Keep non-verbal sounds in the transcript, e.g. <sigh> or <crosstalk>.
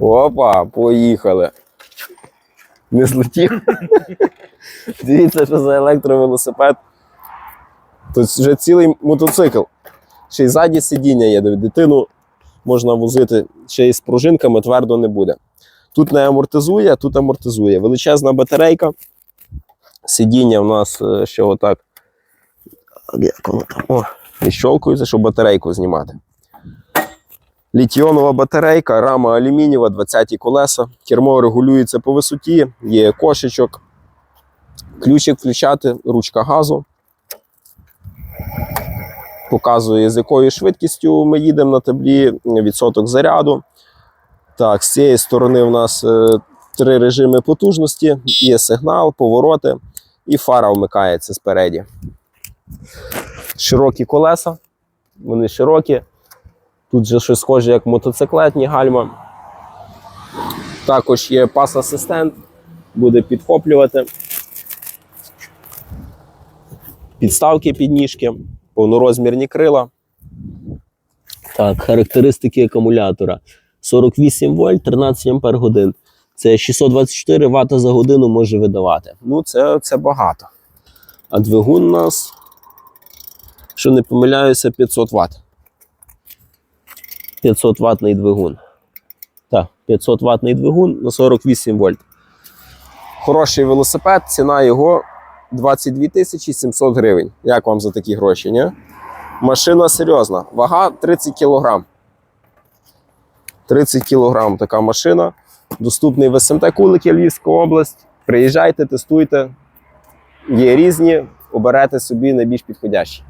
Опа, поїхали. Не злетів. <laughs> Дивіться, що за електровелосипед. Тут вже цілий мотоцикл. Ще й ззаді сидіння є. Дитину можна возити ще й з пружинками, твердо не буде. Тут не амортизує, тут амортизує. Величезна батарейка. Сидіння в нас е, ще отак. Як воно там? О, відщолкується, щоб батарейку знімати. Літіонова батарейка, рама алюмінієва, 20 колеса. Кермо регулюється по висоті, є кошечок, ключик включати, ручка газу. Показує, з якою швидкістю ми їдемо на таблі, відсоток заряду. Так, з цієї сторони у нас е, три режими потужності: є сигнал, повороти і фара вмикається спереді. Широкі колеса, вони широкі. Тут же щось схоже, як мотоциклетні гальма. Також є пас-асистент, буде підхоплювати. Підставки підніжки, повнорозмірні крила. Так, характеристики акумулятора. 48 вольт, 13 ампер годин. Це 624 Вт за годину може видавати. Ну, це, це багато. А двигун у нас, що не помиляюся, 500 Вт. 500 ватний двигун. Так, 500 ватний двигун на 48 вольт. Хороший велосипед, ціна його 22 тисячі 700 гривень. Як вам за такі гроші, ні? Машина серйозна. Вага 30 кг. 30 кг така машина. Доступний в СМТ Кулики, Львівська область. Приїжджайте, тестуйте. Є різні, оберете собі найбільш підходящі.